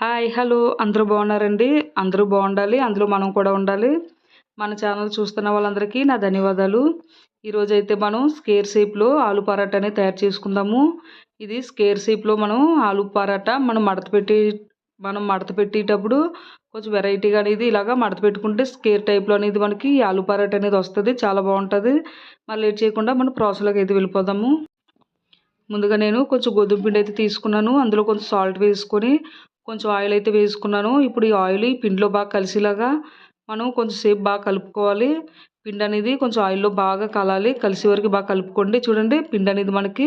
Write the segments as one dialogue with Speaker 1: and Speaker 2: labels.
Speaker 1: Hi hello. అందరూ బాగున్నారండి? అందరూ బాగుండాలి. అందులో మనం కూడా ఉండాలి. మన ఛానల్ చూస్తున్న వాళ్ళందరికీ నా ధన్యవాదాలు. ఈరోజు అయితే మనం స్కేర్ షేప్లో ఆలు పరాటా అనేది తయారు చేసుకుందాము. ఇది స్కేర్ షేప్లో మనం ఆలు పరాటా మనం మడత పెట్టి మనం మడత పెట్టేటప్పుడు కొంచెం వెరైటీగా అనేది ఇలాగా మడత పెట్టుకుంటే స్కేర్ టైప్లో అనేది మనకి ఆలు పరాటా అనేది వస్తుంది. చాలా బాగుంటుంది. మళ్ళీ లేట్ చేయకుండా మనం ప్రాసెస్లోకి అయితే వెళ్ళిపోదాము. ముందుగా నేను కొంచెం గోధుమ పిండి అయితే తీసుకున్నాను. అందులో కొంచెం సాల్ట్ వేసుకొని కొంచెం ఆయిల్ అయితే వేసుకున్నాను. ఇప్పుడు ఈ ఆయిల్ ఈ పిండిలో బాగా కలిసేలాగా మనం కొంచెం సేపు బాగా కలుపుకోవాలి. పిండి అనేది కొంచెం ఆయిల్లో బాగా కలాలి. కలిసే వరకు బాగా కలుపుకోండి. చూడండి పిండి అనేది మనకి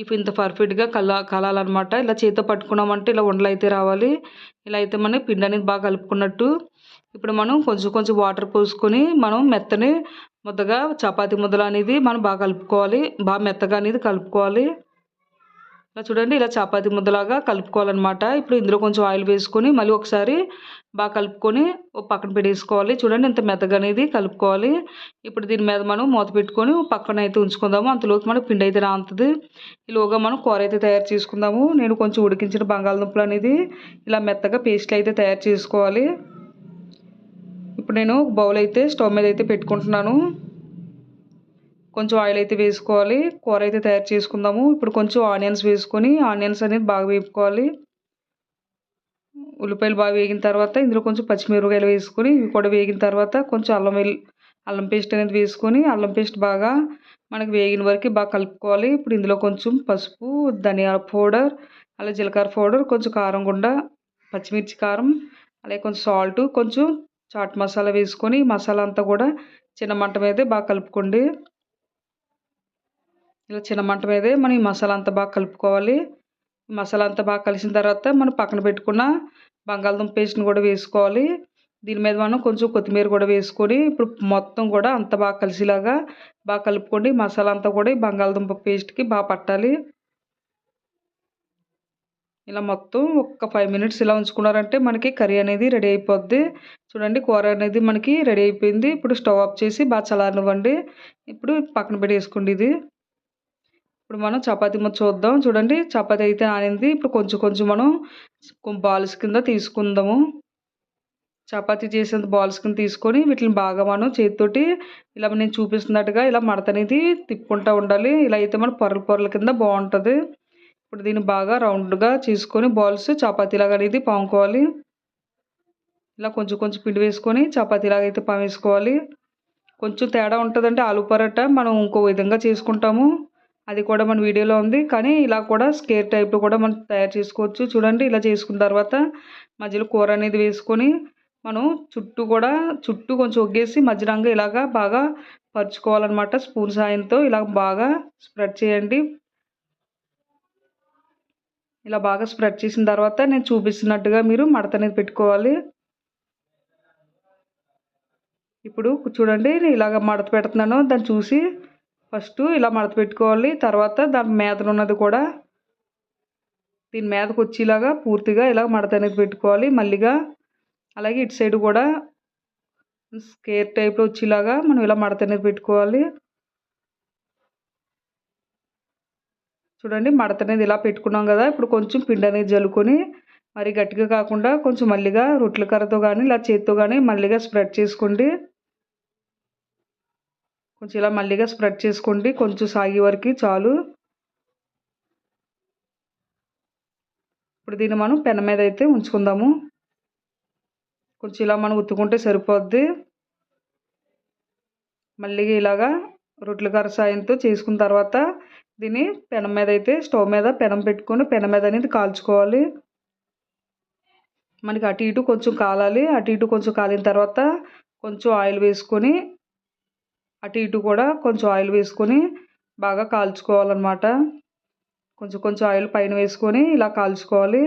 Speaker 1: ఇప్పుడు ఇంత పర్ఫెక్ట్గా కల కలాలన్నమాట. ఇలా చేత పట్టుకున్నామంటే ఇలా ఉండలు అయితే రావాలి. ఇలా అయితే మనం పిండి అనేది బాగా కలుపుకున్నట్టు ఇప్పుడు మనం కొంచెం కొంచెం వాటర్ పోసుకొని మనం మెత్తని ముద్దగా చపాతీ ముద్దలు అనేది మనం బాగా కలుపుకోవాలి. బాగా మెత్తగా అనేది కలుపుకోవాలి. ఇలా చూడండి ఇలా చపాతి ముద్దలాగా కలుపుకోవాలన్నమాట. ఇప్పుడు ఇందులో కొంచెం ఆయిల్ వేసుకొని మళ్ళీ ఒకసారి బాగా కలుపుకొని పక్కన పెట్టేసుకోవాలి. చూడండి ఇంత మెత్తగా అనేది కలుపుకోవాలి. ఇప్పుడు దీని మీద మనం మూత పెట్టుకొని పక్కన అయితే ఉంచుకుందాము. అంతలోకి మనకు పిండి అయితే రాంతుంది. ఈలోగా మనం కూర అయితే తయారు చేసుకుందాము. నేను కొంచెం ఉడికించిన బంగాళదుంపలు అనేది ఇలా మెత్తగా పేస్ట్లు అయితే తయారు చేసుకోవాలి. ఇప్పుడు నేను బౌల్ అయితే స్టవ్ మీద అయితే పెట్టుకుంటున్నాను. కొంచెం ఆయిల్ అయితే వేసుకోవాలి. కూర అయితే తయారు చేసుకుందాము. ఇప్పుడు కొంచెం ఆనియన్స్ వేసుకొని ఆనియన్స్ అనేది బాగా వేపుకోవాలి. ఉల్లిపాయలు బాగా వేగిన తర్వాత ఇందులో కొంచెం పచ్చిమిరపకాయలు వేసుకొని ఇవి కూడా వేగిన తర్వాత కొంచెం అల్లం అల్లం పేస్ట్ అనేది వేసుకొని అల్లం పేస్ట్ బాగా మనకి వేగిన వరకు బాగా కలుపుకోవాలి. ఇప్పుడు ఇందులో కొంచెం పసుపు ధనియాల పౌడర్ అలాగే జీలకర్ర పౌడర్ కొంచెం కారం గుండా పచ్చిమిర్చి కారం అలాగే కొంచెం సాల్ట్ కొంచెం చాట్ మసాలా వేసుకొని మసాలా అంతా కూడా చిన్న మంట మీద బాగా కలుపుకోండి. ఇలా చిన్న మంట మీదే మనం ఈ మసాలా అంతా బాగా కలుపుకోవాలి. మసాలా అంతా బాగా కలిసిన తర్వాత మనం పక్కన పెట్టుకున్న బంగాళదుంప పేస్ట్ని కూడా వేసుకోవాలి. దీని మీద మనం కొంచెం కొత్తిమీర కూడా వేసుకొని ఇప్పుడు మొత్తం కూడా అంత బాగా కలిసేలాగా బాగా కలుపుకోండి. మసాలా అంతా కూడా ఈ బంగాళదుంప పేస్ట్కి బాగా పట్టాలి. ఇలా మొత్తం ఒక ఫైవ్ మినిట్స్ ఇలా ఉంచుకున్నారంటే మనకి కర్రీ అనేది రెడీ అయిపోద్ది. చూడండి కూర అనేది మనకి రెడీ అయిపోయింది. ఇప్పుడు స్టవ్ ఆఫ్ చేసి బాగా చల్లారనివ్వండి. ఇప్పుడు పక్కన పెట్టేసుకోండి ఇది. ఇప్పుడు మనం చపాతీ ముద్ద చూద్దాం. చూడండి చపాతీ అయితే నానింది. ఇప్పుడు కొంచెం కొంచెం మనం బాల్స్ కింద తీసుకుందాము. చపాతీ చేసేంత బాల్స్ కింద తీసుకొని వీటిని బాగా మనం చేతితోటి ఇలా నేను చూపిస్తున్నట్టుగా ఇలా మడత అనేది తిప్పుకుంటూ ఉండాలి. ఇలా అయితే మన పొరలు పొరల కింద బాగుంటుంది. ఇప్పుడు దీన్ని బాగా రౌండ్గా చేసుకొని బాల్స్ చపాతీలాగా అనేది పాముకోవాలి. ఇలా కొంచెం కొంచెం పిండి వేసుకొని చపాతీలాగా అయితే పామేసుకోవాలి. కొంచెం తేడా ఉంటుందంటే ఆలు పరోటా మనం ఇంకో విధంగా చేసుకుంటాము. అది కూడా మన వీడియోలో ఉంది. కానీ ఇలా కూడా స్కేర్ టైప్లో కూడా మనం తయారు చేసుకోవచ్చు. చూడండి ఇలా చేసుకున్న తర్వాత మధ్యలో కూర అనేది వేసుకొని మనం చుట్టూ కూడా చుట్టూ కొంచెం ఒగ్గేసి మధ్యరంగా ఇలాగా బాగా పరుచుకోవాలన్నమాట. స్పూన్ సాయంతో ఇలా బాగా స్ప్రెడ్ చేయండి. ఇలా బాగా స్ప్రెడ్ చేసిన తర్వాత నేను చూపిస్తున్నట్టుగా మీరు మడత అనేది పెట్టుకోవాలి. ఇప్పుడు చూడండి ఇలాగ మడత పెడుతున్నాను. దాన్ని చూసి ఫస్ట్ ఇలా మడత పెట్టుకోవాలి. తర్వాత దాని మేతనున్నది ఉన్నది కూడా దీని మేతకు వచ్చేలాగా పూర్తిగా ఇలా మడత అనేది పెట్టుకోవాలి. మళ్ళీగా అలాగే ఇటు సైడ్ కూడా స్కేర్ టైప్లో వచ్చేలాగా మనం ఇలా మడత అనేది పెట్టుకోవాలి. చూడండి మడత అనేది ఇలా పెట్టుకున్నాం కదా. ఇప్పుడు కొంచెం పిండి అనేది జల్లుకొని మరి గట్టిగా కాకుండా కొంచెం మళ్ళీగా రొట్టెల కర్రతో కానీ ఇలా చేతితో కానీ మళ్ళీగా స్ప్రెడ్ చేసుకోండి కొంచెం ఇలా మళ్ళీగా స్ప్రెడ్ చేసుకోండి. కొంచెం సాగే వరకు చాలు. ఇప్పుడు దీన్ని మనం పెన మీద అయితే ఉంచుకుందాము. కొంచెం ఇలా మనం ఉత్తుకుంటే సరిపోద్ది. మళ్ళీ ఇలాగా రొట్టెల కర్ర సాయంతో చేసుకున్న తర్వాత దీన్ని పెనం మీద అయితే స్టవ్ మీద పెనం పెట్టుకొని పెనం మీద అనేది కాల్చుకోవాలి. మనకి అటు ఇటు కొంచెం కాలాలి. అటు ఇటు కొంచెం కాలిన తర్వాత కొంచెం ఆయిల్ వేసుకొని అటు ఇటు కూడా కొంచెం ఆయిల్ వేసుకొని బాగా కాల్చుకోవాలన్నమాట. కొంచెం కొంచెం ఆయిల్ పైన వేసుకొని ఇలా కాల్చుకోవాలి.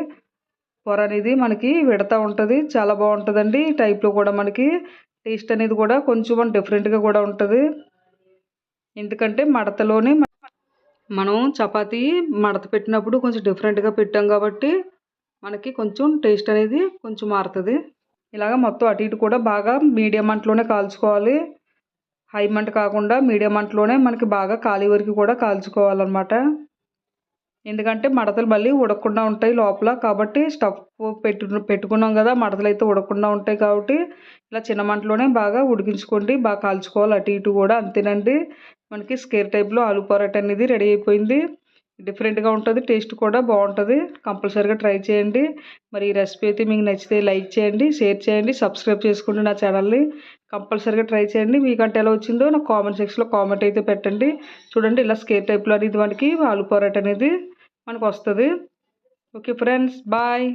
Speaker 1: పొర అనేది మనకి విడతా ఉంటుంది. చాలా బాగుంటుందండి. ఈ టైప్లో కూడా మనకి టేస్ట్ అనేది కూడా కొంచెం డిఫరెంట్గా కూడా ఉంటుంది. ఎందుకంటే మడతలోనే మనం చపాతీ మడత పెట్టినప్పుడు కొంచెం డిఫరెంట్గా పెట్టాం కాబట్టి మనకి కొంచెం టేస్ట్ అనేది కొంచెం మారుతుంది. ఇలాగ మొత్తం అటు ఇటు కూడా బాగా మీడియం అంట్లోనే కాల్చుకోవాలి. హై మంట కాకుండా మీడియం మంటలోనే మనకి బాగా కాలి వరకు కూడా కాల్చుకోవాలన్నమాట. ఎందుకంటే మడతలు మళ్ళీ ఉడకకుండా ఉంటాయి లోపల. కాబట్టి స్టఫ్ పెట్టు పెట్టుకున్నాం కదా మడతలు అయితే ఉడకకుండా ఉంటాయి కాబట్టి ఇలా చిన్న మంటలోనే బాగా ఉడికించుకోండి బాగా కాల్చుకోవాలి. అటు ఇటు కూడా అంతేనండి. మనకి స్కేర్ టైప్లో ఆలు పరోటా అనేది రెడీ అయిపోయింది. డిఫరెంట్గా ఉంటుంది టేస్ట్ కూడా బాగుంటుంది. కంపల్సరీగా ట్రై చేయండి. మరి ఈ రెసిపీ అయితే మీకు నచ్చితే లైక్ చేయండి షేర్ చేయండి సబ్స్క్రైబ్ చేసుకోండి నా ఛానల్ని. కంపల్సరీగా ట్రై చేయండి. మీకంటే ఎలా వచ్చిందో నాకు కామెంట్ సెక్షన్లో కామెంట్ అయితే పెట్టండి. చూడండి ఇలా స్కేర్ టైప్లో అనేది మనకి ఆలు అనేది మనకు వస్తుంది. Okay friends bye.